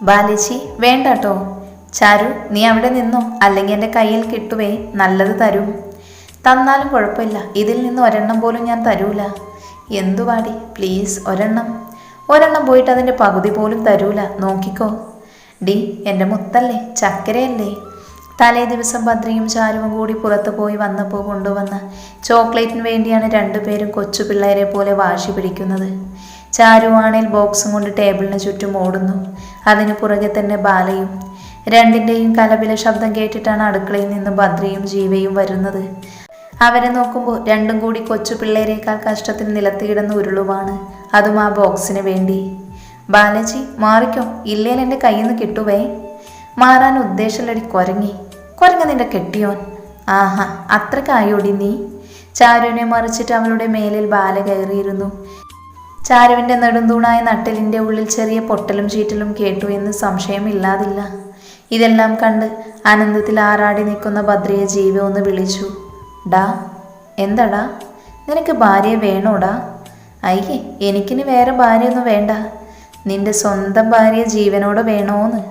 ബാലേച്ചി വേണ്ട കേട്ടോ ചാരു നീ അവിടെ നിന്നോ? അല്ലെങ്കിൽ എന്റെ കയ്യിൽ കിട്ടുവേ. നല്ലത് തരും. തന്നാലും കുഴപ്പമില്ല. ഇതിൽ നിന്ന് ഒരെണ്ണം പോലും ഞാൻ തരൂല. എന്തു പാടി? പ്ലീസ് ഒരെണ്ണം. ഒരെണ്ണം പോയിട്ട് അതിന്റെ പകുതി പോലും തരൂല. നോക്കിക്കോ. ഡി എന്റെ മുത്തല്ലേ? ചക്കരയല്ലേ? തലേ ദിവസം ഭദ്രയും ചാരുവും കൂടി പുറത്തു പോയി വന്നപ്പോൾ കൊണ്ടുവന്ന ചോക്ലേറ്റിന് വേണ്ടിയാണ് രണ്ടുപേരും കൊച്ചു പിള്ളേരെ പോലെ വാശി പിടിക്കുന്നത്. ചാരുവാണേൽ ബോക്സും കൊണ്ട് ടേബിളിന് ചുറ്റും ഓടുന്നു. അതിനു പുറകെ തന്നെ ബാലയും. രണ്ടിന്റെയും കലപില ശബ്ദം കേട്ടിട്ടാണ് അടുക്കളയിൽ നിന്ന് ഭദ്രയും ജീവയും വരുന്നത്. അവരെ നോക്കുമ്പോൾ രണ്ടും കൂടി കൊച്ചു പിള്ളേരേക്കാൾ കഷ്ടത്തിൽ നിലത്ത് ഉരുളുവാണ് അതും ആ ബോക്സിന് വേണ്ടി. ബാലജി മാറിക്കോ. ഇല്ലേൽ എന്റെ കയ്യിൽ നിന്ന് കിട്ടുവേ. മാറാൻ ഉദ്ദേശമുള്ളടി കുരങ്ങി. കുരങ്ങ നിന്റെ കെട്ടിയോൻ. ആഹാ അത്രക്കായോടി നീ. ചാരുവിനെ മറിച്ചിട്ട് അവളുടെ മേലിൽ ബാല കയറിയിരുന്നു. ചാരുവിന്റെ നെടുന്തൂണായ നട്ടലിന്റെ ഉള്ളിൽ ചെറിയ പൊട്ടലും ചീറ്റലും കേട്ടു എന്ന് സംശയമില്ലാതില്ല. ഇതെല്ലാം കണ്ട് ആനന്ദത്തിൽ ആറാടി നിൽക്കുന്ന ഭദ്രയെ ജീവ ഒന്ന് വിളിച്ചു. ഡാ എന്താടാ? നിനക്ക് ഭാര്യ വേണോടാ? അയ്യേ എനിക്കിനി വേറെ ഭാര്യയൊന്നും വേണ്ട. നിന്റെ സ്വന്തം ഭാര്യ ജീവനോട് വേണോന്ന്.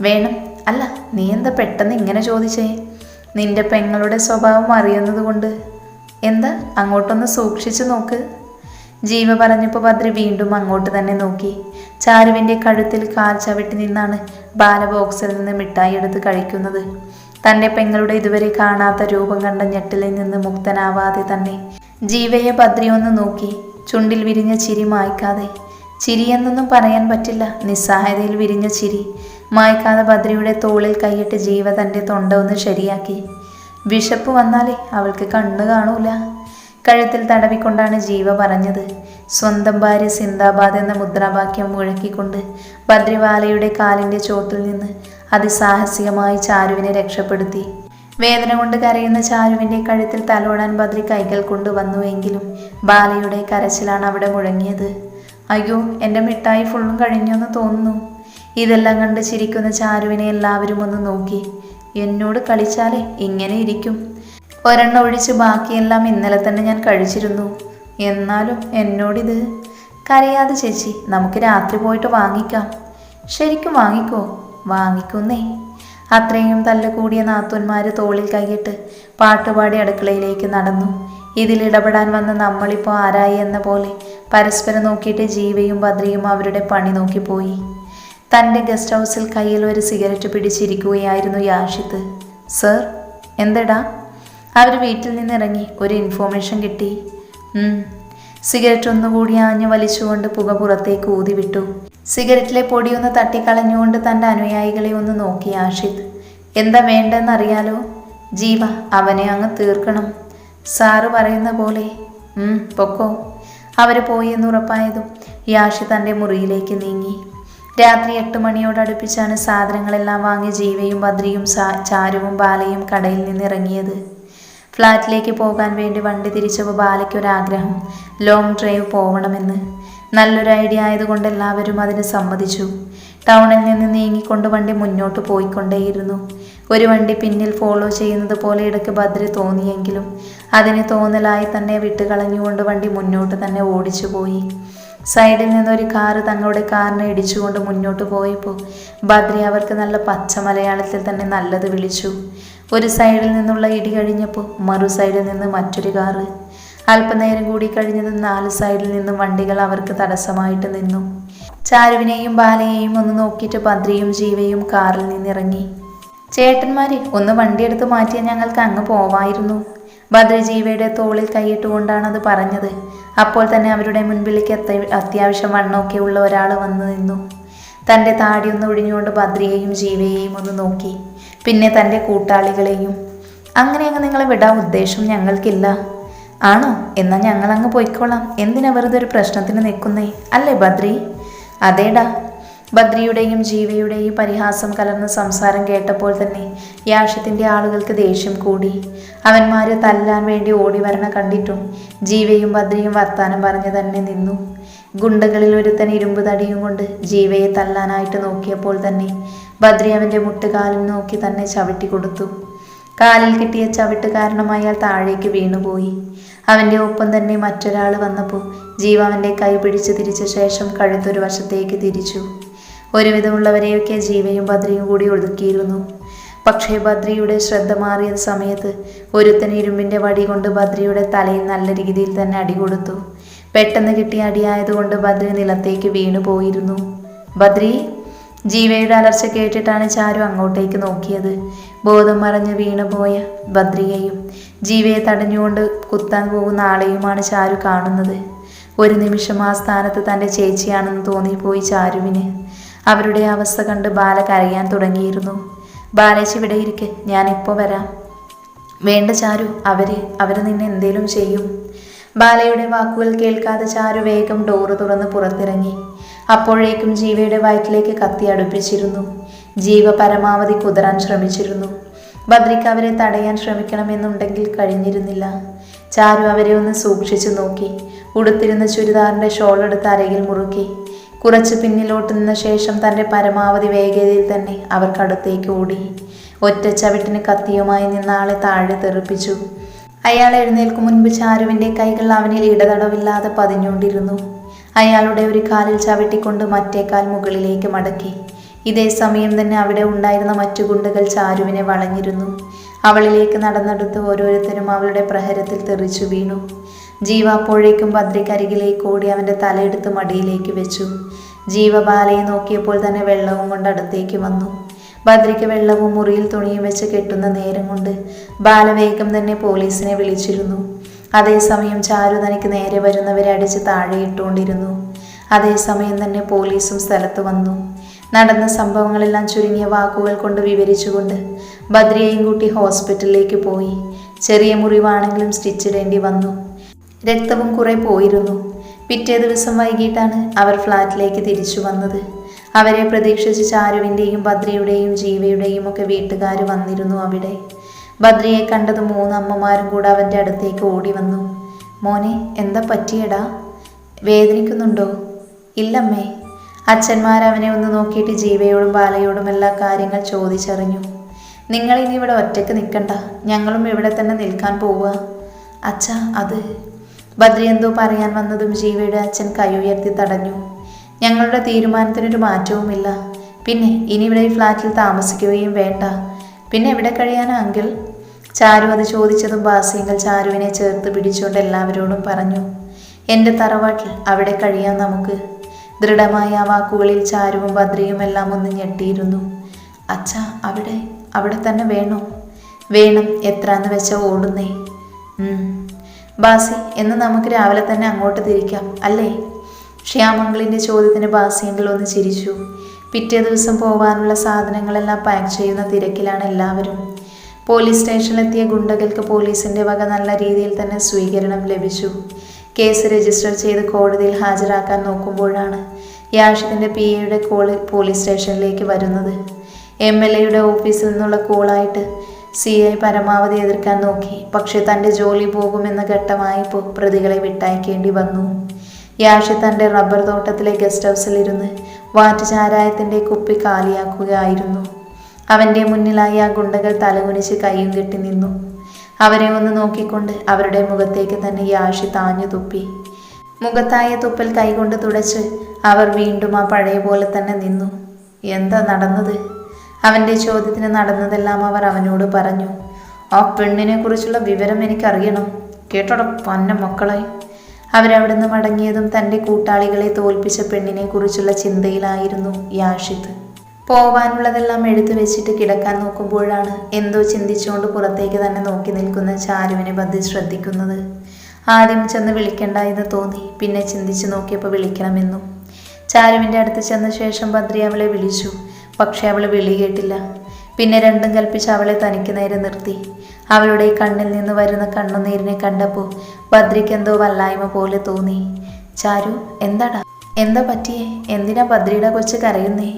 വേണം? അല്ല നീ എന്താ പെട്ടെന്ന് ഇങ്ങനെ ചോദിച്ചേ? നിന്റെ പെങ്ങളുടെ സ്വഭാവം അറിയുന്നത് കൊണ്ട്. എന്താ? അങ്ങോട്ടൊന്ന് സൂക്ഷിച്ചു നോക്ക്. ജീവ പറഞ്ഞപ്പോൾ ഭദ്രി വീണ്ടും അങ്ങോട്ട് തന്നെ നോക്കി. ചാരുവിന്റെ കഴുത്തിൽ കാൽ ചവിട്ടി നിന്നാണ് ബാലബോക്സിൽ നിന്ന് മിഠായി എടുത്ത് കഴിക്കുന്നത്. തന്റെ പെങ്ങളുടെ ഇതുവരെ കാണാത്ത രൂപം കണ്ട ഞെട്ടിലിൽ നിന്ന് മുക്തനാവാതെ തന്നെ ജീവയെ ഭദ്രി ഒന്ന് നോക്കി. ചുണ്ടിൽ വിരിഞ്ഞ ചിരി മായ്ക്കാതെ. ചിരിയെന്നൊന്നും പറയാൻ പറ്റില്ല. നിസ്സഹായതയിൽ വിരിഞ്ഞ ചിരി. മായ്ക്കാതെ ഭദ്രിയുടെ തോളിൽ കൈയിട്ട് ജീവ തന്റെ തൊണ്ട ഒന്ന് ശരിയാക്കി. വിശപ്പ് വന്നാലേ അവൾക്ക് കണ്ണ് കാണൂല. കഴുത്തിൽ തടവിക്കൊണ്ടാണ് ജീവ പറഞ്ഞത്. സ്വന്തം ഭാര്യ സിന്ദാബാദ് എന്ന മുദ്രാവാക്യം മുഴക്കിക്കൊണ്ട് ഭദ്രവാലയുടെ കാലിന്റെ ചോട്ടിൽ നിന്ന് അതിസാഹസികമായി ചാരുവിനെ രക്ഷപ്പെടുത്തി. വേദന കൊണ്ട് കരയുന്ന ചാരുവിന്റെ കഴുത്തിൽ തലോടാൻ ബദ്രി കൈകൾ കൊണ്ടുവന്നുവെങ്കിലും ബാലയുടെ കരച്ചിലാണ് അവിടെ മുഴങ്ങിയത്. അയ്യോ എന്റെ മിഠായി ഫുള്ളും കഴിഞ്ഞെന്ന് തോന്നുന്നു. ഇതെല്ലാം കണ്ട് ചിരിക്കുന്ന ചാരുവിനെ എല്ലാവരും ഒന്ന് നോക്കി. എന്നോട് കളിച്ചാലേ ഇങ്ങനെ ഇരിക്കും. ഒരെണ്ണം ഒഴിച്ച് ബാക്കിയെല്ലാം ഇന്നലെ തന്നെ ഞാൻ കഴിച്ചിരുന്നു. എന്നാലും എന്നോടിത്? കരയാതെ ചേച്ചി നമുക്ക് രാത്രി പോയിട്ട് വാങ്ങിക്കാം. ശരിക്കും വാങ്ങിക്കോ? വാങ്ങിക്കുന്നേ. അത്രയും തല്ലുകൂടിയ കൂടിയ നാത്തൂന്മാര് തോളിൽ കൈയിട്ട് പാട്ടുപാടി അടുക്കളയിലേക്ക് നടന്നു. ഇതിൽ ഇടപെടാൻ വന്ന നമ്മളിപ്പോൾ ആരായി എന്ന പോലെ പരസ്പരം നോക്കിയിട്ട് ജീവയും ഭദ്രയും അവരുടെ പണി നോക്കിപ്പോയി തന്റെ ഗസ്റ്റ് ഹൗസിൽ കയ്യിൽ ഒരു സിഗരറ്റ് പിടിച്ചിരിക്കുകയായിരുന്നു യാഷിത്ത് സർ എന്തടാ? അവർ വീട്ടിൽ നിന്നിറങ്ങി ഒരു ഇൻഫോർമേഷൻ കിട്ടി. സിഗരറ്റ് ഒന്നുകൂടി ആഞ്ഞു വലിച്ചുകൊണ്ട് പുക പുറത്തേക്ക് ഊതി വിട്ടു സിഗരറ്റിലെ പൊടിയൊന്ന് തട്ടിക്കളഞ്ഞുകൊണ്ട് തന്റെ അനുയായികളെ ഒന്ന് നോക്കി ആഷിദ്. എന്താ വേണ്ടെന്നറിയാലോ? ജീവ അവനെ അങ്ങ് തീർക്കണം. സാറ് പറയുന്ന പോലെ. പൊക്കോ. അവർ പോയി എന്ന് ഉറപ്പായതും യാഷി തന്റെ മുറിയിലേക്ക് നീങ്ങി. രാത്രി എട്ട് മണിയോടടുപ്പിച്ചാണ് സാധനങ്ങളെല്ലാം വാങ്ങി ജീവയും ബദ്രിയും ചാരുവും ബാലയും കടയിൽ നിന്നിറങ്ങിയത്. ഫ്ലാറ്റിലേക്ക് പോകാൻ വേണ്ടി വണ്ടി തിരിച്ചപ്പോൾ ബാലയ്ക്കൊരാഗ്രഹം ലോങ് ഡ്രൈവ് പോകണമെന്ന് നല്ലൊരു ഐഡിയ ആയതുകൊണ്ട് എല്ലാവരും അതിന് സമ്മതിച്ചു. ടൗണിൽ നിന്ന് നീങ്ങിക്കൊണ്ട് വണ്ടി മുന്നോട്ട് പോയിക്കൊണ്ടേയിരുന്നു. ഒരു വണ്ടി പിന്നിൽ ഫോളോ ചെയ്യുന്നത് പോലെ ഇടയ്ക്ക് ബദ്രി തോന്നിയെങ്കിലും അതിന് തോന്നലായി തന്നെ വിട്ടുകളഞ്ഞുകൊണ്ട് വണ്ടി മുന്നോട്ട് തന്നെ ഓടിച്ചു പോയി. സൈഡിൽ നിന്നൊരു കാറ് തങ്ങളുടെ കാറിനെ ഇടിച്ചുകൊണ്ട് മുന്നോട്ട് പോയപ്പോൾ ബദ്രി അവർക്ക് നല്ല പച്ച മലയാളത്തിൽ തന്നെ നല്ലത് വിളിച്ചു. ഒരു സൈഡിൽ നിന്നുള്ള ഇടി കഴിഞ്ഞപ്പോൾ മറു സൈഡിൽ നിന്ന് മറ്റൊരു കാറ് അല്പനേരം കൂടി കഴിഞ്ഞത് നാല് സൈഡിൽ നിന്നും വണ്ടികൾ അവർക്ക് തടസ്സമായിട്ട് നിന്നു. ചാരുവിനെയും ബാലയെയും ഒന്ന് നോക്കിയിട്ട് ഭദ്രയും ജീവയും കാറിൽ നിന്നിറങ്ങി. ചേട്ടന്മാരെ ഒന്ന് വണ്ടിയെടുത്ത് മാറ്റിയാൽ ഞങ്ങൾക്ക് അങ്ങ് പോവായിരുന്നു. ഭദ്രജീവയുടെ തോളിൽ കൈയിട്ടുകൊണ്ടാണ് അത് പറഞ്ഞത്. അപ്പോൾ തന്നെ അവരുടെ മുൻപിലേക്ക് അത്യ- അത്യാവശ്യം വണ്ണമൊക്കെ ഉള്ള ഒരാൾ വന്നു നിന്നു. തന്റെ താടി ഒന്ന് ഒഴിഞ്ഞുകൊണ്ട് ഭദ്രയെയും ജീവയെയും ഒന്ന് നോക്കി. പിന്നെ തന്റെ കൂട്ടാളികളെയും. അങ്ങനെ അങ്ങ് നിങ്ങളെ വിടാൻ ഉദ്ദേശം ഞങ്ങൾക്കില്ല. ആണോ? എന്നാൽ ഞങ്ങൾ അങ്ങ് പോയിക്കോളാം. എന്തിനാ വെറുതെ ഒരു പ്രശ്നത്തിന് നിൽക്കുന്നേ? അല്ലേ ബദ്രി? അതേടാ. ബദ്രിയുടെയും ജീവയുടെയും പരിഹാസം കലർന്ന സംസാരം കേട്ടപ്പോൾ തന്നെ യാഷത്തിന്റെ ആളുകൾക്ക് ദേഷ്യം കൂടി. അവന്മാരെ തല്ലാൻ വേണ്ടി ഓടി വരണ കണ്ടിട്ടും ജീവയും ബദ്രിയും വർത്താനം പറഞ്ഞു തന്നെ നിന്നു. ഗുണ്ടകളിൽ ഒരുത്തൻ ഇരുമ്പ് തടിയും കൊണ്ട് ജീവയെ തല്ലാനായിട്ട് നോക്കിയപ്പോൾ തന്നെ ബദ്രി അവന്റെ മുട്ടുകാലിൽ നോക്കി തന്നെ ചവിട്ടി കൊടുത്തു. കാലിൽ കിട്ടിയ ചവിട്ട് കാരണം അയാൾ താഴേക്ക് വീണുപോയി. അവന്റെ ഒപ്പം തന്നെ മറ്റൊരാൾ വന്നപ്പോൾ ജീവ അവന്റെ കൈ പിടിച്ച് തിരിച്ച ശേഷം കഴുത്തൊരു വശത്തേക്ക് തിരിച്ചു. ഒരുവിധമുള്ളവരെയൊക്കെ ജീവയും ഭദ്രയും കൂടി ഒതുക്കിയിരുന്നു. പക്ഷേ ബദ്രിയുടെ ശ്രദ്ധ മാറിയ സമയത്ത് ഒരുത്തൻ ഇരുമ്പിന്റെ വടി കൊണ്ട് ബദ്രിയുടെ തലയിൽ നല്ല രീതിയിൽ തന്നെ അടി കൊടുത്തു. പെട്ടെന്ന് കിട്ടിയ അടിയായതുകൊണ്ട് ബദ്രി നിലത്തേക്ക് വീണു പോയിരുന്നു ബദ്രി? ജീവയുടെ അലർച്ച കേട്ടിട്ടാണ് ചാരു അങ്ങോട്ടേക്ക് നോക്കിയത്. ബോധം മറഞ്ഞ് വീണുപോയ ഭദ്രികയും ജീവയെ തടഞ്ഞുകൊണ്ട് കുത്താൻ പോകുന്ന ആളെയുമാണ് ചാരു കാണുന്നത്. ഒരു നിമിഷം ആ സ്ഥാനത്ത് തന്റെ ചേച്ചിയാണെന്ന് തോന്നിപ്പോയി ചാരുവിന്. അവരുടെ അവസ്ഥ കണ്ട് ബാല കരയാൻ തുടങ്ങിയിരുന്നു. ബാലേച്ചി ഇവിടെ ഇരിക്കെ. ഞാനിപ്പോൾ വരാം. വേണ്ട ചാരു. അവർ അവർ നിന്നെ എന്തേലും ചെയ്യും. ബാലയുടെ വാക്കുകൾ കേൾക്കാതെ ചാരു വേഗം ഡോറ് തുറന്ന് പുറത്തിറങ്ങി. അപ്പോഴേക്കും ജീവയുടെ വയറ്റിലേക്ക് കത്തി അടുപ്പിച്ചിരുന്നു. ജീവ പരമാവധി കുതിരാൻ ശ്രമിച്ചിരുന്നു. ബദ്രിക്ക് അവരെ തടയാൻ ശ്രമിക്കണമെന്നുണ്ടെങ്കിൽ കഴിഞ്ഞിരുന്നില്ല. ചാരു അവരെ ഒന്ന് സൂക്ഷിച്ചു നോക്കി. ഉടുത്തിരുന്ന ചുരിദാറിന്റെ ഷോൾ എടുത്ത് മുറുക്കി. കുറച്ച് പിന്നിലോട്ട് നിന്ന ശേഷം തന്റെ പരമാവധി വേഗതയിൽ തന്നെ അവർക്കടുത്തേക്ക് ഓടി. ഒറ്റ ചവിട്ടിന് കത്തിയുമായി നിന്ന ആളെ താഴെ തെറിപ്പിച്ചു. അയാൾ എഴുന്നേൽക്കു മുൻപ് ചാരുവിന്റെ കൈകൾ അവനിൽ ഇടതടവില്ലാതെ പതിഞ്ഞുകൊണ്ടിരുന്നു. അയാളുടെ ഒരു കാലിൽ ചവിട്ടിക്കൊണ്ട് മറ്റേ കാൽ മുകളിലേക്ക് മടക്കി. ഇതേ സമയം തന്നെ അവിടെ ഉണ്ടായിരുന്ന മറ്റു ഗുണ്ടകൾ ചാരുവിനെ വളഞ്ഞിരുന്നു. അവളിലേക്ക് നടന്നെടുത്ത് ഓരോരുത്തരും അവളുടെ പ്രഹരത്തിൽ തെറിച്ചു വീണു. ജീവ അപ്പോഴേക്കും ഭദ്രക്കരികിലേക്ക് ഓടി അവന്റെ തലയെടുത്ത് മടിയിലേക്ക് വെച്ചു. ജീവ ബാലയെ നോക്കിയപ്പോൾ തന്നെ വെള്ളവും കൊണ്ട് അടുത്തേക്ക് വന്നു. ഭദ്രയ്ക്ക് വെള്ളവും മുറിയിൽ തുണിയും വെച്ച് കെട്ടുന്ന നേരം കൊണ്ട് ബാലവേഗം തന്നെ പോലീസിനെ വിളിച്ചിരുന്നു. അതേസമയം ചാരു തനിക്ക് നേരെ വരുന്നവരെ അടിച്ച് താഴെയിട്ടുകൊണ്ടിരുന്നു അതേസമയം തന്നെ പോലീസും സ്ഥലത്ത് വന്നു. നടന്ന സംഭവങ്ങളെല്ലാം ചുരുങ്ങിയ വാക്കുകൾ കൊണ്ട് വിവരിച്ചുകൊണ്ട് ബദ്രിയെയും കൂട്ടി ഹോസ്പിറ്റലിലേക്ക് പോയി. ചെറിയ മുറിവാണെങ്കിലും സ്റ്റിച്ച് ഇടേണ്ടി വന്നു. രക്തവും കുറെ പോയിരുന്നു. പിറ്റേ ദിവസം വൈകിട്ടാണ് അവർ ഫ്ലാറ്റിലേക്ക് തിരിച്ചു വന്നത്. അവരെ പ്രതീക്ഷിച്ച് ചാരുവിന്റെയും ബദ്രിയുടെയും ജീവയുടെയും ഒക്കെ വീട്ടുകാർ വന്നിരുന്നു അവിടെ. ബദ്രിയെ കണ്ടത് മൂന്നമ്മമാരും കൂടെ അവന്റെ അടുത്തേക്ക് ഓടി വന്നു. മോനെ എന്താ പറ്റിയടാ? വേദനിക്കുന്നുണ്ടോ? ഇല്ലമ്മേ. അച്ഛന്മാർ അവനെ ഒന്ന് നോക്കിയിട്ട് ജീവയോടും ബാലയോടും എല്ലാ കാര്യങ്ങൾ ചോദിച്ചറിഞ്ഞു. നിങ്ങൾ ഇനി ഇവിടെ ഒറ്റയ്ക്ക് നിൽക്കണ്ട. ഞങ്ങളും ഇവിടെ തന്നെ നിൽക്കാൻ പോവുക. അച്ഛ അത് ബദ്രി എന്തോ പറയാൻ വന്നതും ജീവയുടെ അച്ഛൻ കൈ ഉയർത്തി തടഞ്ഞു. ഞങ്ങളുടെ തീരുമാനത്തിനൊരു മാറ്റവുമില്ല. പിന്നെ ഇനി ഇവിടെ ഈ ഫ്ലാറ്റിൽ താമസിക്കുകയും വേണ്ട. പിന്നെ എവിടെ കഴിയാനാ അങ്കിൾ? ചാരു അത് ചോദിച്ചതും ബാസിയങ്ങൾ ചാരുവിനെ ചേർത്ത് പിടിച്ചുകൊണ്ട് എല്ലാവരോടും പറഞ്ഞു എന്റെ തറവാട്ടിൽ അവിടെ കഴിയാം നമുക്ക്. ദൃഢമായ ആ വാക്കുകളിൽ ചാരുവും ഭദ്രയും എല്ലാം ഒന്ന് ഞെട്ടിയിരുന്നു. അച്ഛ അവിടെ അവിടെ തന്നെ വേണോ? വേണം എത്രാന്ന് വെച്ച ഓടുന്നേ. ബാസി എന്ന് നമുക്ക് രാവിലെ തന്നെ അങ്ങോട്ട് തിരിക്കാം അല്ലേ? ശ്യാമംഗളിന്റെ ചോദ്യത്തിന് ബാസിയെങ്കിൽ ഒന്ന് ചിരിച്ചു. പിറ്റേ ദിവസം പോകാനുള്ള സാധനങ്ങളെല്ലാം പാക്ക് ചെയ്യുന്ന തിരക്കിലാണ് എല്ലാവരും. പോലീസ് സ്റ്റേഷനിലെത്തിയ ഗുണ്ടകൾക്ക് പോലീസിന്റെ വക നല്ല രീതിയിൽ തന്നെ സ്വീകരണം ലഭിച്ചു. കേസ് രജിസ്റ്റർ ചെയ്ത് കോടതിയിൽ ഹാജരാക്കാൻ നോക്കുമ്പോഴാണ് യാഷിന്റെ പി എയുടെ കോൾ പോലീസ് സ്റ്റേഷനിലേക്ക് വരുന്നത്. എം എൽ എയുടെ ഓഫീസിൽ നിന്നുള്ള കോളായിട്ട് സി ഐ പരമാവധി എതിർക്കാൻ നോക്കി. പക്ഷേ തന്റെ ജോലി പോകുമെന്ന ഘട്ടമായപ്പോൾ പ്രതികളെ വിട്ടയക്കേണ്ടി വന്നു. യാഷി തന്റെ റബ്ബർ തോട്ടത്തിലെ ഗസ്റ്റ് ഹൗസിലിരുന്ന് വാറ്റ് ചാരായത്തിന്റെ കുപ്പി കാലിയാക്കുകയായിരുന്നു. അവന്റെ മുന്നിലായി ആ ഗുണ്ടകൾ തലകുനിച്ച് കൈയും കെട്ടി നിന്നു. അവരെ ഒന്ന് നോക്കിക്കൊണ്ട് അവരുടെ മുഖത്തേക്ക് തന്നെ യാഷി താഞ്ഞു തുപ്പി. മുഖത്തായ തുപ്പൽ കൈകൊണ്ട് തുടച്ച് അവർ വീണ്ടും ആ പഴയ പോലെ തന്നെ നിന്നു. എന്താ നടന്നത്? അവന്റെ ചോദ്യത്തിന് നടന്നതെല്ലാം അവർ അവനോട് പറഞ്ഞു. ആ പെണ്ണിനെ കുറിച്ചുള്ള വിവരം എനിക്കറിയണം. കേട്ടോട പന്ന മക്കളെ. അവരവിടുന്ന് മടങ്ങിയതും തന്റെ കൂട്ടാളികളെ തോൽപ്പിച്ച പെണ്ണിനെ കുറിച്ചുള്ള ചിന്തയിലായിരുന്നു യാഷിത്ത് പോവാനുള്ളതെല്ലാം എടുത്തു വെച്ചിട്ട് കിടക്കാൻ നോക്കുമ്പോഴാണ് എന്തോ ചിന്തിച്ചുകൊണ്ട് പുറത്തേക്ക് തന്നെ നോക്കി നിൽക്കുന്ന ചാരുവിനെ ബദ്ധി ശ്രദ്ധിക്കുന്നത്. ആദ്യം ചെന്ന് വിളിക്കണ്ട എന്ന് തോന്നി. പിന്നെ ചിന്തിച്ച് നോക്കിയപ്പോൾ വിളിക്കണമെന്നും. ചാരുവിന്റെ അടുത്ത് ചെന്ന ശേഷം ബദ്രി അവളെ വിളിച്ചു. പക്ഷെ അവൾ വിളി കേട്ടില്ല. പിന്നെ രണ്ടും കൽപ്പിച്ച് അവളെ തനിക്ക് നേരെ നിർത്തി. അവളുടെ കണ്ണിൽ നിന്ന് വരുന്ന കണ്ണുനീരിനെ കണ്ടപ്പോൾ ബദ്രിക്ക് എന്തോ വല്ലായ്മ പോലെ തോന്നി. ചാരു എന്താടാ? എന്താ പറ്റിയേ? എന്തിനാ ബദ്രിയുടെ കൊച്ച് കരയുന്നേ?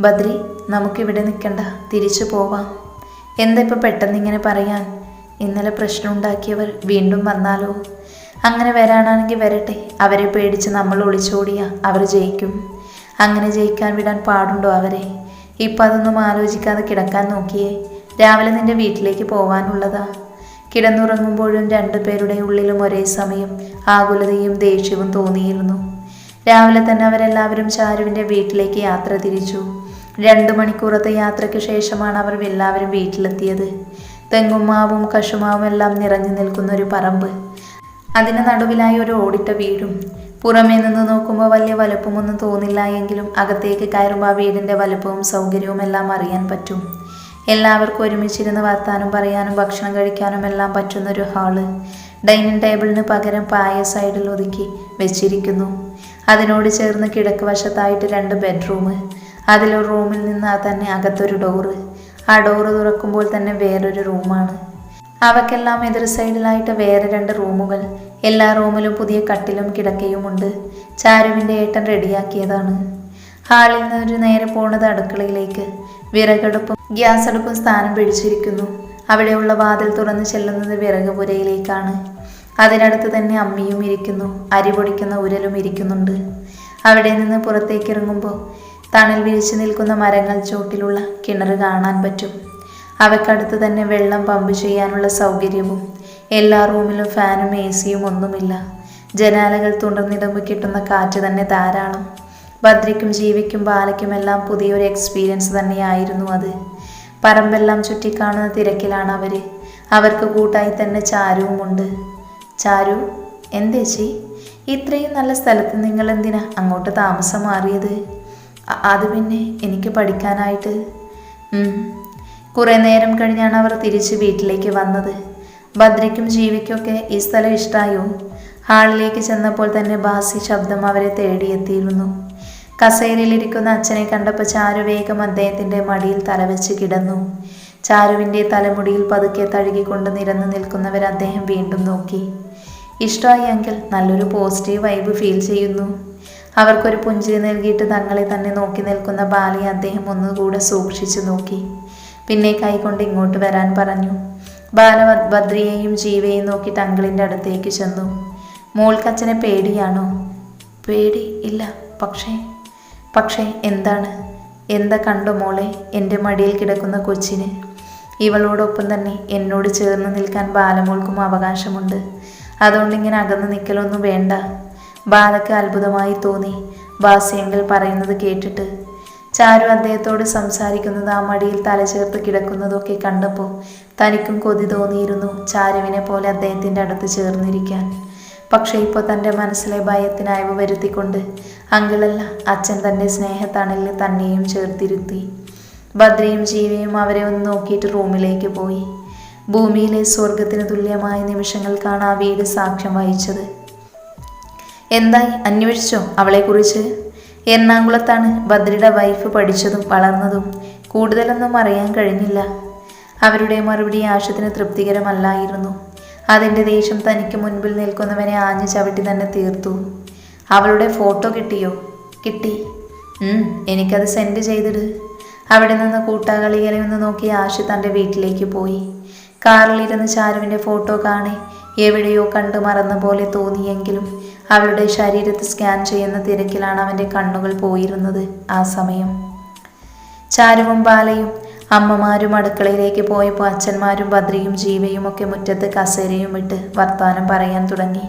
ബദ്രി നമുക്കിവിടെ നിൽക്കണ്ട തിരിച്ചു പോവാം. എന്താ ഇപ്പം പെട്ടെന്ന് ഇങ്ങനെ പറയാൻ? ഇന്നലെ പ്രശ്നം ഉണ്ടാക്കിയവർ വീണ്ടും വന്നാലോ? അങ്ങനെ വരാനാണെങ്കിൽ വരട്ടെ. അവരെ പേടിച്ച് നമ്മൾ ഒളിച്ചോടിയാ. അവർ ജയിക്കും. അങ്ങനെ ജയിക്കാൻ വിടാൻ പാടുണ്ടോ അവരെ? ഇപ്പം അതൊന്നും ആലോചിക്കാതെ കിടക്കാൻ നോക്കിയേ. രാവിലെ നിന്റെ വീട്ടിലേക്ക് പോവാനുള്ളതാ. കിടന്നുറങ്ങുമ്പോഴും രണ്ടുപേരുടെ ഉള്ളിലും ഒരേ സമയം ആകുലതയും ദേഷ്യവും തോന്നിയിരുന്നു. രാവിലെ തന്നെ അവരെല്ലാവരും ചാരുവിന്റെ വീട്ടിലേക്ക് യാത്ര തിരിച്ചു. രണ്ടു മണിക്കൂറത്തെ യാത്രയ്ക്ക് ശേഷമാണ് അവർ എല്ലാവരും വീട്ടിലെത്തിയത്. തെങ്ങും മാവും കശുമാവും എല്ലാം നിറഞ്ഞു നിൽക്കുന്ന ഒരു പറമ്പ്. അതിന് നടുവിലായി ഒരു ഓടിട്ട വീടും. പുറമേ നിന്ന് നോക്കുമ്പോൾ വലിയ വലുപ്പമൊന്നും തോന്നില്ല എങ്കിലും അകത്തേക്ക് കയറുമ്പോൾ ആ വീടിന്റെ വലുപ്പവും സൗകര്യവും എല്ലാം അറിയാൻ പറ്റും. എല്ലാവർക്കും ഒരുമിച്ചിരുന്ന് വർത്താനം പറയാനും ഭക്ഷണം കഴിക്കാനും എല്ലാം പറ്റുന്നൊരു ഹാൾ. ഡൈനിങ് ടേബിളിന് പകരം പായ സൈഡിൽ ഒതുക്കി വെച്ചിരിക്കുന്നു. അതിനോട് ചേർന്ന് കിഴക്ക് വശത്തായിട്ട് രണ്ട് ബെഡ്റൂം. അതിലൊരു റൂമിൽ നിന്ന് തന്നെ അകത്തൊരു ഡോറ് ആ ഡോറ് തുറക്കുമ്പോൾ തന്നെ വേറൊരു റൂമാണ്. അവക്കെല്ലാം എതിർ സൈഡിലായിട്ട് വേറെ രണ്ട് റൂമുകൾ. എല്ലാ റൂമിലും പുതിയ കട്ടിലും കിടക്കയുമുണ്ട് ചാരുവിന്റെ ഏട്ടൻ റെഡിയാക്കിയതാണ്. ഹാളിൽ നിന്നൊരു നേരെ പോണത് അടുക്കളയിലേക്ക്. വിറകടുപ്പും ഗ്യാസ് അടുപ്പും സ്ഥാനം പിടിച്ചിരിക്കുന്നു. അവിടെയുള്ള വാതിൽ തുറന്ന് ചെല്ലുന്നത് വിറക് പുരയിലേക്കാണ്. അതിനടുത്ത് തന്നെ അമ്മിയും ഇരിക്കുന്നു അരി പൊടിക്കുന്ന ഉരലും ഇരിക്കുന്നുണ്ട്. അവിടെ നിന്ന് പുറത്തേക്ക് ഇറങ്ങുമ്പോൾ തണൽ വിരിച്ചു നിൽക്കുന്ന മരങ്ങൾ ചോട്ടിലുള്ള കിണർ കാണാൻ പറ്റും. അവക്കടുത്ത് തന്നെ വെള്ളം പമ്പ് ചെയ്യാനുള്ള സൗകര്യവും എല്ലാ റൂമിലും ഫാനും എ സിയും ഒന്നുമില്ല. ജനാലകൾ തുറന്നിടുമ്പോൾ കിട്ടുന്ന കാറ്റ് തന്നെ ധാരാളം. ഭദ്രയ്ക്കും ജീവിക്കും ബാലയ്ക്കും എല്ലാം പുതിയൊരു എക്സ്പീരിയൻസ് തന്നെയായിരുന്നു അത്. പറമ്പെല്ലാം ചുറ്റിക്കാണുന്ന തിരക്കിലാണ് അവർ അവർക്ക് കൂട്ടായി തന്നെ ചാരുവുമുണ്ട്. ചാരു എന്തേച്ചി ഇത്രയും നല്ല സ്ഥലത്ത് നിങ്ങൾ എന്തിനാ അങ്ങോട്ട് താമസം മാറിയത്? അത് പിന്നെ എനിക്ക് പഠിക്കാനായിട്ട്. കുറേ നേരം കഴിഞ്ഞാണ് അവർ തിരിച്ച് വീട്ടിലേക്ക് വന്നത്. ഭദ്രയ്ക്കും ജീവിക്കൊക്കെ ഈ സ്ഥലം ഇഷ്ടായോ? ഹാളിലേക്ക് ചെന്നപ്പോൾ തന്നെ ബാസി ശബ്ദം അവരെ തേടിയെത്തിയിരുന്നു. കസേരയിലിരിക്കുന്ന അച്ഛനെ കണ്ടപ്പോൾ ചാരു വേഗം അദ്ദേഹത്തിന്റെ മടിയിൽ തലവെച്ച് കിടന്നു. ചാരുവിന്റെ തലമുടിയിൽ പതുക്കെ തഴുകിക്കൊണ്ട് നിരന്നു നിൽക്കുന്നവർ അദ്ദേഹം വീണ്ടും നോക്കി. ഇഷ്ടമായി എങ്കിൽ നല്ലൊരു പോസിറ്റീവ് വൈബ് ഫീൽ ചെയ്യുന്നു. അവർക്കൊരു പുഞ്ചിരി നൽകിയിട്ട് തങ്ങളെ തന്നെ നോക്കി നിൽക്കുന്ന ബാലയെ അദ്ദേഹം ഒന്നുകൂടെ സൂക്ഷിച്ചു നോക്കി. പിന്നെ കൈകൊണ്ട് ഇങ്ങോട്ട് വരാൻ പറഞ്ഞു. ബാല ഭദ്രിയെയും ജീവയെയും നോക്കി തങ്കളിന്റെ അടുത്തേക്ക് ചെന്നു. മോൾക്കച്ഛനെ പേടിയാണോ? പേടി ഇല്ല പക്ഷേ പക്ഷേ എന്താണ്? എന്താ കണ്ടോ മോളെ? എന്റെ മടിയിൽ കിടക്കുന്ന കൊച്ചിന്. ഇവളോടൊപ്പം തന്നെ എന്നോട് ചേർന്ന് നിൽക്കാൻ ബാലമോൾക്കും അവകാശമുണ്ട്. അതുകൊണ്ട് ഇങ്ങനെ അകന്ന് നിൽക്കലൊന്നും വേണ്ട. ബാലക്ക് അത്ഭുതമായി തോന്നി. ബാസ്യങ്കൽ പറയുന്നത് കേട്ടിട്ട്. ചാരു അദ്ദേഹത്തോട് സംസാരിക്കുന്നത് ആ മടിയിൽ തലചേർത്ത് കിടക്കുന്നതൊക്കെ കണ്ടപ്പോൾ തനിക്കും കൊതി തോന്നിയിരുന്നു ചാരുവിനെ പോലെ അദ്ദേഹത്തിന്റെ അടുത്ത് ചേർന്നിരിക്കാൻ. പക്ഷേ ഇപ്പോൾ തന്റെ മനസ്സിലെ ഭയത്തിന് അയവ് വരുത്തിക്കൊണ്ട് അങ്കിളല്ല അച്ഛൻ തന്റെ സ്നേഹത്തണലിൽ തന്നെയും ചേർത്തിരുത്തി. ഭദ്രയും ജീവയും അവരെ ഒന്ന് നോക്കിയിട്ട് റൂമിലേക്ക് പോയി. ഭൂമിയിലെ സ്വർഗത്തിന് തുല്യമായ നിമിഷങ്ങൾക്കാണ് ആ വീട് സാക്ഷ്യം വഹിച്ചത്. എന്തായി? അന്വേഷിച്ചോ അവളെക്കുറിച്ച്? എറണാകുളത്താണ് ഭദ്രയുടെ വൈഫ് പഠിച്ചതും വളർന്നതും. കൂടുതലൊന്നും അറിയാൻ കഴിഞ്ഞില്ല. അവരുടെ മറുപടി ആശത്തിന് തൃപ്തികരമല്ലായിരുന്നു. അതിന്റെ ദേഷ്യം തനിക്ക് മുൻപിൽ നിൽക്കുന്നവനെ ആഞ്ഞു ചവിട്ടി തന്നെ തീർത്തു. അവളുടെ ഫോട്ടോ കിട്ടിയോ? കിട്ടി. എനിക്കത് സെൻഡ് ചെയ്തിട്. അവിടെ നിന്ന് കൂട്ടാകളികളെ ഒന്ന് നോക്കി ആശി തന്റെ വീട്ടിലേക്ക് പോയി. കാറിലിരുന്ന് ചാരുവിന്റെ ഫോട്ടോ കാണെ. എവിടെയോ കണ്ടു മറന്ന പോലെ തോന്നിയെങ്കിലും അവളുടെ ശരീരത്തെ സ്കാൻ ചെയ്യുന്ന തിരക്കിലാണ് അവന്റെ കണ്ണുകൾ പോയിരുന്നത് ആ സമയം. ചാരുവും ബാലയും അമ്മമാരും അടുക്കളയിലേക്ക് പോയപ്പോൾ അച്ഛന്മാരും ഭദ്രയും ജീവയും ഒക്കെ മുറ്റത്ത് കസേരയും ഇട്ട് വർത്തമാനം പറയാൻ തുടങ്ങി.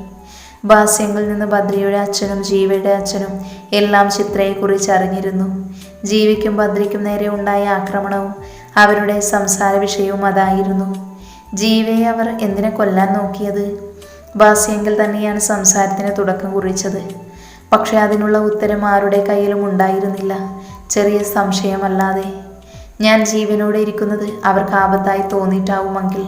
ഭാസ്യങ്ങളിൽ നിന്ന് ഭദ്രയുടെ അച്ഛനും ജീവയുടെ അച്ഛനും എല്ലാം ചിത്രയെക്കുറിച്ച് അറിഞ്ഞിരുന്നു. ജീവിക്കും ഭദ്രയ്ക്കും നേരെ ഉണ്ടായ ആക്രമണവും അവരുടെ സംസാര വിഷയവും അതായിരുന്നു. ജീവയെ അവർ എന്തിനെ കൊല്ലാൻ നോക്കിയത്? വാസ്യെങ്കിൽ തന്നെയാണ് സംസാരത്തിന് തുടക്കം കുറിച്ചത്. പക്ഷെ അതിനുള്ള ഉത്തരം ആരുടെ കയ്യിലും ഉണ്ടായിരുന്നില്ല. ചെറിയ സംശയമല്ലാതെ. ഞാൻ ജീവനോടെ ഇരിക്കുന്നത് അവർക്ക് ആപത്തായി തോന്നിയിട്ടാവുമെങ്കിൽ.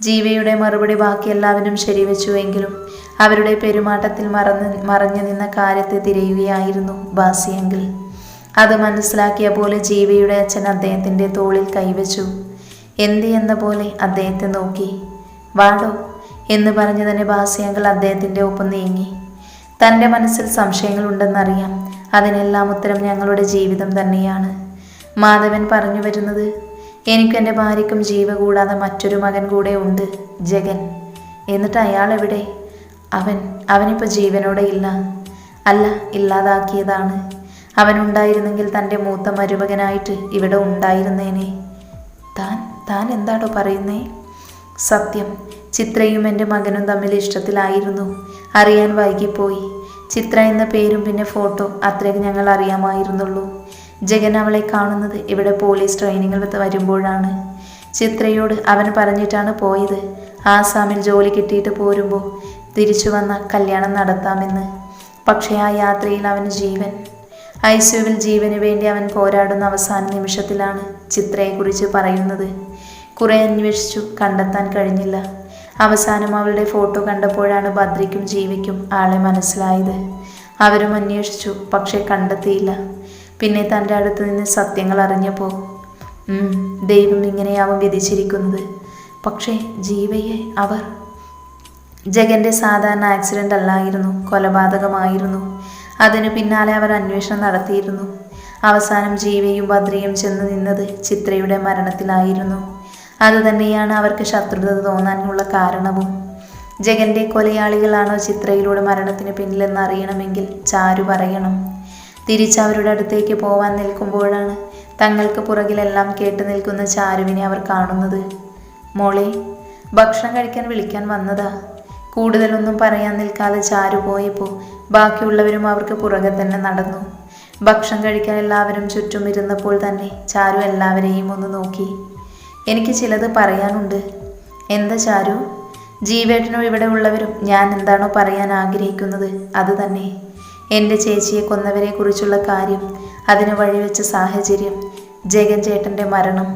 ജീവയുടെ മറുപടി ബാക്കി എല്ലാവരും ശരിവെച്ചുവെങ്കിലും അവരുടെ പെരുമാറ്റത്തിൽ മറന്ന് മറഞ്ഞു നിന്ന കാര്യത്തെ തിരയുകയായിരുന്നു ബാസിയെങ്കിൽ അത് മനസ്സിലാക്കിയ പോലെ ജീവയുടെ അച്ഛൻ അദ്ദേഹത്തിന്റെ തോളിൽ കൈവച്ചു. എന്ത് എന്ന പോലെ അദ്ദേഹത്തെ നോക്കി. വാടോ എന്ന് പറഞ്ഞു തന്നെ ബാസിയങ്കൾ അദ്ദേഹത്തിന്റെ ഒപ്പം നീങ്ങി. തന്റെ മനസ്സിൽ സംശയങ്ങളുണ്ടെന്നറിയാം. അതിനെല്ലാം ഉത്തരം ഞങ്ങളുടെ ജീവിതം തന്നെയാണ്. മാധവൻ പറഞ്ഞു വരുന്നത് എനിക്കും എന്റെ ഭാര്യയ്ക്കും ജീവ കൂടാതെ മറ്റൊരു മകൻ കൂടെ ഉണ്ട് ജഗൻ. എന്നിട്ട് അയാൾ എവിടെ? അവൻ അവനിപ്പോൾ ജീവനോടെ ഇല്ല. അല്ല ഇല്ലാതാക്കിയതാണ്. അവനുണ്ടായിരുന്നെങ്കിൽ തന്റെ മൂത്ത മരുമകനായിട്ട് ഇവിടെ ഉണ്ടായിരുന്നേനെ. താൻ താൻ എന്താണോ പറയുന്നേ? സത്യം ചിത്രയും എന്റെ മകനും തമ്മിൽ ഇഷ്ടത്തിലായിരുന്നു. അറിയാൻ വൈകിപ്പോയി. ചിത്ര എന്ന പേരും പിന്നെ ഫോട്ടോ അത്രയും ഞങ്ങൾ അറിയാമായിരുന്നുള്ളൂ. ജഗൻ അവളെ കാണുന്നത് ഇവിടെ പോലീസ് ട്രെയിനിങ്ങിൽ വരുമ്പോഴാണ്. ചിത്രയോട് അവൻ പറഞ്ഞിട്ടാണ് പോയത്. ആസാമിൽ ജോലി കിട്ടിയിട്ട് പോരുമ്പോൾ തിരിച്ചു വന്ന കല്യാണം നടത്താമെന്ന്. പക്ഷേ ആ യാത്രയിൽ അവന് ജീവൻ. ഐസുവിൽ ജീവന് വേണ്ടി അവൻ പോരാടുന്ന അവസാന നിമിഷത്തിലാണ് ചിത്രയെക്കുറിച്ച് പറയുന്നത്. കുറെ അന്വേഷിച്ചു കണ്ടെത്താൻ കഴിഞ്ഞില്ല. അവസാനം അവളുടെ ഫോട്ടോ കണ്ടപ്പോഴാണ് ഭദ്രയ്ക്കും ജീവിക്കും ആളെ മനസ്സിലായത്. അവരും അന്വേഷിച്ചു പക്ഷേ കണ്ടെത്തിയില്ല. പിന്നെ തന്റെ അടുത്ത് നിന്ന് സത്യങ്ങൾ അറിഞ്ഞപ്പോൾ ദൈവം ഇങ്ങനെയാവും വിധിച്ചിരിക്കുന്നത്. പക്ഷേ ജീവയെ അവർ ജഗന്റെ സാധാരണ ആക്സിഡന്റ് അല്ലായിരുന്നു കൊലപാതകമായിരുന്നു. അതിനു പിന്നാലെ അവർ അന്വേഷണം നടത്തിയിരുന്നു. അവസാനം ജീവയും ഭദ്രയും ചെന്ന് നിന്നത് ചിത്രയുടെ മരണത്തിലായിരുന്നു. അതുതന്നെയാണ് അവർക്ക് ശത്രുത തോന്നാനുള്ള കാരണവും. ജഗന്റെ കൊലയാളികളാണോ ചിത്രയിലൂടെ മരണത്തിന് പിന്നിലെന്ന് അറിയണമെങ്കിൽ ചാരു പറയണം. തിരിച്ചവരുടെ അടുത്തേക്ക് പോവാൻ നിൽക്കുമ്പോഴാണ് തങ്ങൾക്ക് പുറകിലെല്ലാം കേട്ടു നിൽക്കുന്ന ചാരുവിനെ അവർ കാണുന്നത്. മോളെ ഭക്ഷണം കഴിക്കാൻ വിളിക്കാൻ വന്നതാ. കൂടുതലൊന്നും പറയാൻ നിൽക്കാതെ ചാരു പോയപ്പോൾ ബാക്കിയുള്ളവരും അവർക്ക് പുറകെ തന്നെ നടന്നു. ഭക്ഷണം കഴിക്കാൻ എല്ലാവരും ചുറ്റും ഇരുന്നപ്പോൾ തന്നെ ചാരു എല്ലാവരെയും ഒന്ന് നോക്കി. എനിക്ക് ചിലത് പറയാനുണ്ട്. എന്താ ചാരു? ജീവേട്ടനും ഇവിടെ ഉള്ളവരും ഞാൻ എന്താണോ പറയാൻ ആഗ്രഹിക്കുന്നത് അത് തന്നെ. എന്റെ ചേച്ചിയെ കൊന്നവരെ കുറിച്ചുള്ള കാര്യം അതിന് വഴിവെച്ച സാഹചര്യം ജഗൻ ചേട്ടന്റെ മരണം.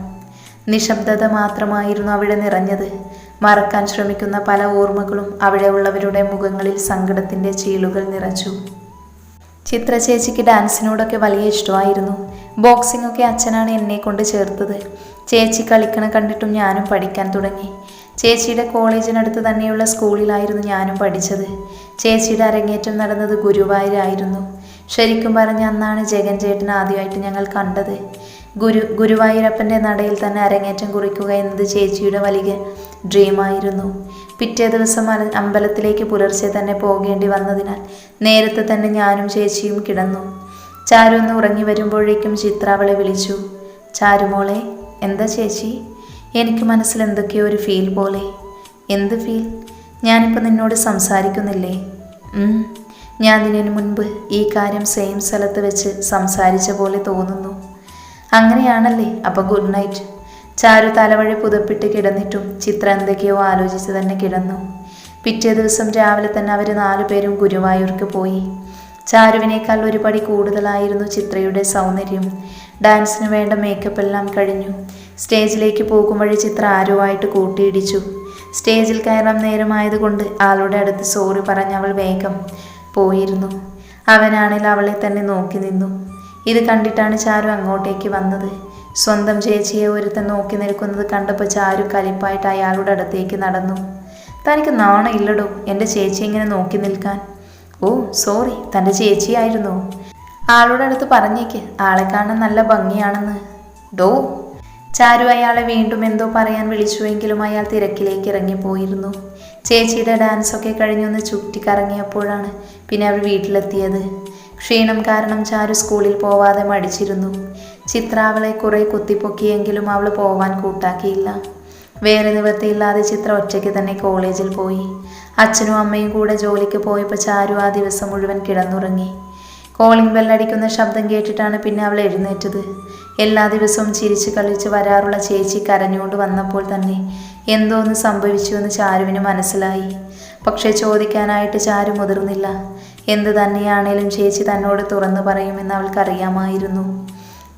നിശബ്ദത മാത്രമായിരുന്നു അവിടെ നിറഞ്ഞത്. മറക്കാൻ ശ്രമിക്കുന്ന പല ഓർമ്മകളും അവിടെ ഉള്ളവരുടെ മുഖങ്ങളിൽ സങ്കടത്തിന്റെ ചീളുകൾ നിറച്ചു. ചിത്ര ചേച്ചിക്ക് ഡാൻസിനോടൊക്കെ വലിയ ഇഷ്ടമായിരുന്നു. ബോക്സിംഗ് ഒക്കെ അച്ഛനാണ് എന്നെ കൊണ്ട് ചേർത്തത്. ചേച്ചി കളിക്കണ കണ്ടിട്ടും ഞാനും പഠിക്കാൻ തുടങ്ങി. ചേച്ചിയുടെ കോളേജിനടുത്ത് തന്നെയുള്ള സ്കൂളിലായിരുന്നു ഞാനും പഠിച്ചത്. ചേച്ചിയുടെ അരങ്ങേറ്റം നടന്നത് ഗുരുവായൂരായിരുന്നു. ശരിക്കും പറഞ്ഞ അന്നാണ് ജഗൻ ചേട്ടൻ ആദ്യമായിട്ട് ഞങ്ങൾ കണ്ടത്. ഗുരു ഗുരുവായൂരപ്പന്റെ നടയിൽ തന്നെ അരങ്ങേറ്റം കുറിക്കുക എന്നത് ചേച്ചിയുടെ വലിയ ഡ്രീമായിരുന്നു. പിറ്റേ ദിവസം അമ്പലത്തിലേക്ക് പുലർച്ചെ തന്നെ പോകേണ്ടി വന്നതിനാൽ നേരത്തെ തന്നെ ഞാനും ചേച്ചിയും കിടന്നു. ചാരു ഒന്ന് ഉറങ്ങി വരുമ്പോഴേക്കും ചിത്ര അവളെ വിളിച്ചു. ചാരുമോളെ എന്താ ചേച്ചി? എനിക്ക് മനസ്സിൽ എന്തൊക്കെയോ ഒരു ഫീൽ പോലെ. എന്ത് ഫീൽ ഞാനിപ്പോൾ നിന്നോട് സംസാരിക്കുന്നില്ലേ? ഞാൻ ഇതിനു മുൻപ് ഈ കാര്യം സെയിം സ്ഥലത്ത് വെച്ച് സംസാരിച്ച പോലെ തോന്നുന്നു. അങ്ങനെയാണല്ലേ? അപ്പോൾ ഗുഡ് നൈറ്റ് ചാരു തലവഴി പുതപ്പിട്ട് കിടന്നിട്ടും ചിത്ര എന്തൊക്കെയോ ആലോചിച്ച് തന്നെ കിടന്നു. പിറ്റേ ദിവസം രാവിലെ തന്നെ അവർ നാലുപേരും ഗുരുവായൂർക്ക് പോയി. ചാരുവിനേക്കാൾ ഒരുപടി കൂടുതലായിരുന്നു ചിത്രയുടെ സൗന്ദര്യം. ഡാൻസിന് വേണ്ട മേക്കപ്പ് എല്ലാം കഴിഞ്ഞു. സ്റ്റേജിലേക്ക് പോകും വഴി ചിത്ര ആരുമായിട്ട് കൂട്ടിയിടിച്ചു. സ്റ്റേജിൽ കയറാൻ നേരമായതുകൊണ്ട് ആളുടെ അടുത്ത് സോറി പറഞ്ഞ് അവൾ വേഗം പോയിരുന്നു. അവനാണെങ്കിൽ അവളെ തന്നെ നോക്കി നിന്നു. ഇത് കണ്ടിട്ടാണ് ചാരു അങ്ങോട്ടേക്ക് വന്നത്. സ്വന്തം ചേച്ചിയെ ഒരുത്തൻ നോക്കി നിൽക്കുന്നത് കണ്ടപ്പോൾ ചാരു കലിപ്പായിട്ട് അയാളുടെ അടുത്തേക്ക് നടന്നു. തനിക്ക് നാണം ഇല്ലടോ എന്റെ ചേച്ചി ഇങ്ങനെ നോക്കി നിൽക്കാൻ. ഓ സോറി തന്റെ ചേച്ചിയായിരുന്നു. ആളുടെ അടുത്ത് പറഞ്ഞേക്ക്. ആളെ കാണാൻ നല്ല ഭംഗിയാണെന്ന്. ഡോ. ചാരു അയാളെ വീണ്ടും എന്തോ പറയാൻ വിളിച്ചുവെങ്കിലും അയാൾ തിരക്കിലേക്ക് ഇറങ്ങിപ്പോയിരുന്നു. ചേച്ചിയുടെ ഡാൻസൊക്കെ കഴിഞ്ഞൊന്ന് ചുറ്റിക്കറങ്ങിയപ്പോഴാണ് പിന്നെ അവർ വീട്ടിലെത്തിയത്. ക്ഷീണം കാരണം ചാരു സ്കൂളിൽ പോവാതെ മടിച്ചിരുന്നു. ചിത്ര അവളെ കുറേ കുത്തിപ്പൊക്കിയെങ്കിലും അവൾ പോവാൻ കൂട്ടാക്കിയില്ല. വേറെ നിവൃത്തിയില്ലാതെ ചിത്ര ഒറ്റയ്ക്ക് തന്നെ കോളേജിൽ പോയി. അച്ഛനും അമ്മയും കൂടെ ജോലിക്ക് പോയപ്പോൾ ചാരു ആ ദിവസം മുഴുവൻ കിടന്നുറങ്ങി. കോളിംഗ് ബെല്ലടിക്കുന്ന ശബ്ദം കേട്ടിട്ടാണ് പിന്നെ അവൾ എഴുന്നേറ്റത്. എല്ലാ ദിവസവും ചിരിച്ച് കളിച്ച് വരാറുള്ള ചേച്ചി കരഞ്ഞുകൊണ്ട് വന്നപ്പോൾ തന്നെ എന്തോന്ന് സംഭവിച്ചുവെന്ന് ചാരുവിന് മനസ്സിലായി. പക്ഷേ ചോദിക്കാനായിട്ട് ചാരു മുതിർന്നില്ല. എന്ത് തന്നെയാണേലും ചേച്ചി തന്നോട് തുറന്നു പറയുമെന്ന് അവൾക്കറിയാമായിരുന്നു.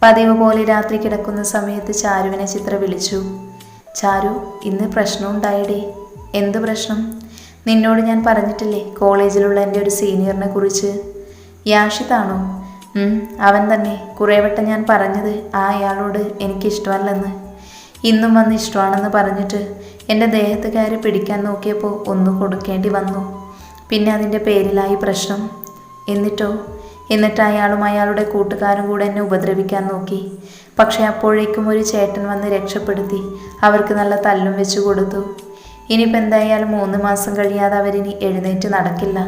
പതിവ് പോലെ രാത്രി കിടക്കുന്ന സമയത്ത് ചാരുവിനെ ചിത്ര വിളിച്ചു. ചാരു ഇന്ന് പ്രശ്നമുണ്ടായിടേ. എന്ത് പ്രശ്നം? നിന്നോട് ഞാൻ പറഞ്ഞിട്ടില്ലേ കോളേജിലുള്ള എന്റെ ഒരു സീനിയറിനെ കുറിച്ച്? യാഷിതാണോ അവൻ തന്നെ. കുറേ വട്ടം ഞാൻ പറഞ്ഞത് ആ അയാളോട് എനിക്കിഷ്ടമല്ലെന്ന്. ഇന്നും വന്ന് ഇഷ്ടമാണെന്ന് പറഞ്ഞിട്ട് എന്റെ ദേഹത്തുകാരെ പിടിക്കാൻ നോക്കിയപ്പോൾ ഒന്ന് കൊടുക്കേണ്ടി വന്നു. പിന്നെ അതിന്റെ പേരിലായി പ്രശ്നം. എന്നിട്ടോ? എന്നിട്ട് അയാളും അയാളുടെ കൂട്ടുകാരും കൂടെ എന്നെ ഉപദ്രവിക്കാൻ നോക്കി. പക്ഷേ അപ്പോഴേക്കും ഒരു ചേട്ടൻ വന്ന് രക്ഷപ്പെടുത്തി അവർക്ക് നല്ല തല്ലും വെച്ചു കൊടുത്തു. ഇനിയിപ്പോൾ എന്തായാലും മൂന്ന് മാസം കഴിയാതെ അവരിനി എഴുന്നേറ്റ് നടക്കില്ല.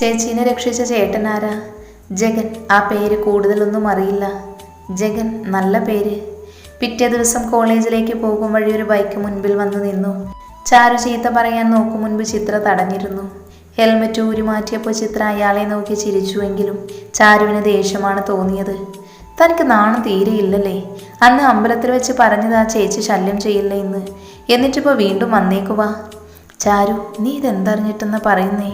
ചേച്ചീനെ രക്ഷിച്ച ചേട്ടനാരാ? ജഗൻ ആ പേര് കൂടുതലൊന്നും അറിയില്ല. ജഗൻ നല്ല പേര്. പിറ്റേ ദിവസം കോളേജിലേക്ക് പോകും വഴി ഒരു ബൈക്ക് മുൻപിൽ വന്നു നിന്നു. ചാരു ചീത്ത പറയാൻ നോക്കും മുൻപ് ചിത്ര തടഞ്ഞിരുന്നു. ഹെൽമറ്റ് ഊരി മാറ്റിയപ്പോൾ ചിത്ര അയാളെ നോക്കി ചിരിച്ചുവെങ്കിലും ചാരുവിന് ദേഷ്യമാണ് തോന്നിയത്. തനിക്ക് നാണം തീരെയില്ലല്ലേ അന്ന് അമ്പലത്തിൽ വെച്ച് പറഞ്ഞത് ആ ചേച്ചി ശല്യം ചെയ്യില്ല എന്ന് എന്നിട്ടിപ്പോൾ വീണ്ടും വന്നേക്കുവാ ചാരു നീ ഇതെന്തറിഞ്ഞിട്ടെന്ന് പറയുന്നേ?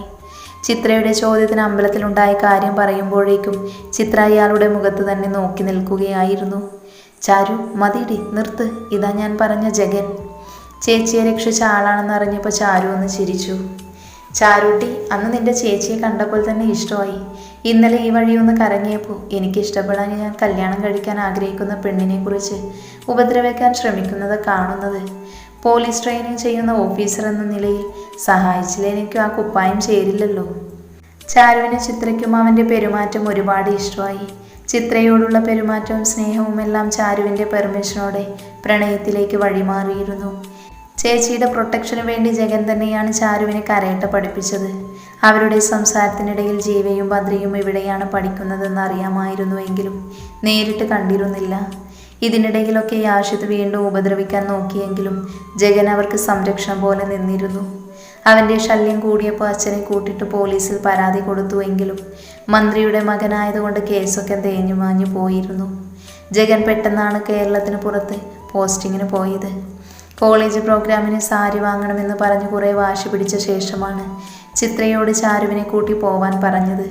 ചിത്രയുടെ ചോദ്യത്തിന് അമ്പലത്തിലുണ്ടായ കാര്യം പറയുമ്പോഴേക്കും ചിത്ര അയാളുടെ മുഖത്ത് തന്നെ നോക്കി നിൽക്കുകയായിരുന്നു. ചാരു മതിയിടി നിർത്ത്. ഇതാ ഞാൻ പറഞ്ഞ ജഗൻ. ചേച്ചിയെ രക്ഷിച്ച ആളാണെന്ന് അറിഞ്ഞപ്പോൾ ചാരു ഒന്ന് ചിരിച്ചു. ചാരുട്ടി അന്ന് നിന്റെ ചേച്ചിയെ കണ്ടപ്പോൾ തന്നെ ഇഷ്ടമായി. ഇന്നലെ ഈ വഴി ഒന്ന് കറങ്ങിയപ്പോൾ എനിക്ക് ഇഷ്ടപ്പെടാൻ ഞാൻ കല്യാണം കഴിക്കാൻ ആഗ്രഹിക്കുന്ന പെണ്ണിനെക്കുറിച്ച് ഉപദ്രവിക്കാൻ ശ്രമിക്കുന്നത് കാണുന്നത്. പോലീസ് ട്രെയിനിങ് ചെയ്യുന്ന ഓഫീസർ എന്ന നിലയിൽ സഹായിച്ചില്ല. എനിക്ക് ആ കുപ്പായം ചേരില്ലല്ലോ. ചാരുവിന് ചിത്രയ്ക്കും അവന്റെ പെരുമാറ്റം ഒരുപാട് ഇഷ്ടമായി. ചിത്രയോടുള്ള പെരുമാറ്റവും സ്നേഹവും എല്ലാം ചാരുവിന്റെ പെർമിഷനോടെ പ്രണയത്തിലേക്ക് വഴിമാറിയിരുന്നു. ചേച്ചിയുടെ പ്രൊട്ടക്ഷന് വേണ്ടി ജഗൻ തന്നെയാണ് ചാരുവിനെ കരയട്ട പഠിപ്പിച്ചത്. അവരുടെ സംസാരത്തിനിടയിൽ ജീവയും ഭദ്രയും എവിടെയാണ് പഠിക്കുന്നതെന്ന് അറിയാമായിരുന്നുവെങ്കിലും നേരിട്ട് കണ്ടിരുന്നില്ല. ഇതിനിടയിലൊക്കെ യാഷിത് വീണ്ടും ഉപദ്രവിക്കാൻ നോക്കിയെങ്കിലും ജഗൻ അവർക്ക് സംരക്ഷണം പോലെ നിന്നിരുന്നു. അവന്റെ ശല്യം കൂടിയപ്പോൾ അച്ഛനെ കൂട്ടിയിട്ട് പോലീസിൽ പരാതി കൊടുത്തുവെങ്കിലും മന്ത്രിയുടെ മകനായതുകൊണ്ട് കേസൊക്കെ തേഞ്ഞു മാഞ്ഞു പോയിരുന്നു. ജഗൻ പെട്ടെന്നാണ് കേരളത്തിന് പുറത്ത് പോസ്റ്റിങ്ങിന് പോയത്. കോളേജ് പ്രോഗ്രാമിന് സാരി വാങ്ങണമെന്ന് പറഞ്ഞ് കുറേ വാശി പിടിച്ച ശേഷമാണ് ചിത്രയോട് ചാരുവിനെ കൂട്ടി പോവാൻ പറഞ്ഞത്.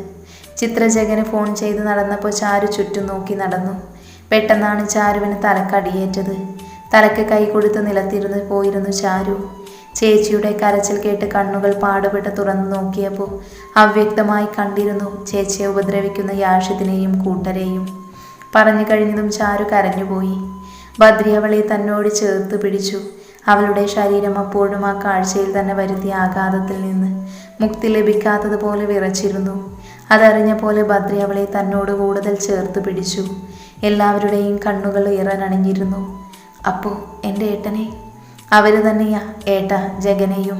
ചിത്ര ജഗന് ഫോൺ ചെയ്ത് നടന്നപ്പോൾ ചാരു ചുറ്റും നോക്കി നടന്നു. പെട്ടെന്നാണ് ചാരുവിന് തലക്കടിയേറ്റത്. തലക്ക് കൈ കൊടുത്ത് നിലത്തിരുന്ന് പോയിരുന്നു ചാരു. ചേച്ചിയുടെ കരച്ചിൽ കേട്ട് കണ്ണുകൾ പാടുപെട്ട് തുറന്നു നോക്കിയപ്പോൾ അവ്യക്തമായി കണ്ടിരുന്നു ചേച്ചിയെ ഉപദ്രവിക്കുന്ന യാഷിദിനെയും കൂട്ടരെയും. പറഞ്ഞു കഴിഞ്ഞതും ചാരു കരഞ്ഞുപോയി. ബദ്രി അവളെ തന്നോട് ചേർത്ത് പിടിച്ചു. അവളുടെ ശരീരം അപ്പോഴും ആ കാഴ്ചയിൽ തന്നെ വരുത്തിയ ആഘാതത്തിൽ നിന്ന് മുക്തി ലഭിക്കാത്തതുപോലെ വിറച്ചിരുന്നു. അതറിഞ്ഞ പോലെ ബദ്രി അവളെ തന്നോട് കൂടുതൽ ചേർത്ത് പിടിച്ചു. എല്ലാവരുടെയും കണ്ണുകൾ ഇറനണിഞ്ഞിരുന്നു അപ്പോൾ എന്റെ ഏട്ടനെ? അവർ തന്നെയാ ഏട്ട ജഗനെയും.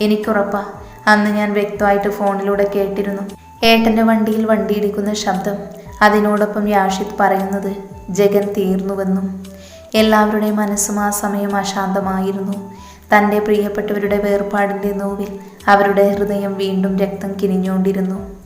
എനിക്കുറപ്പാ അന്ന് ഞാൻ വ്യക്തമായിട്ട് ഫോണിലൂടെ കേട്ടിരുന്നു. ഏട്ടന്റെ വണ്ടിയിൽ വണ്ടിയിടിക്കുന്ന ശബ്ദം അതിനോടൊപ്പം യാഷിദ് പറയുന്നത് ജഗൻ തീർന്നുവെന്നും. എല്ലാവരുടെയും മനസ്സും ആ സമയം അശാന്തമായിരുന്നു. തന്റെ പ്രിയപ്പെട്ടവരുടെ വേർപാടിന്റെ നോവിൽ അവരുടെ ഹൃദയം വീണ്ടും രക്തം കിനിഞ്ഞുകൊണ്ടിരുന്നു.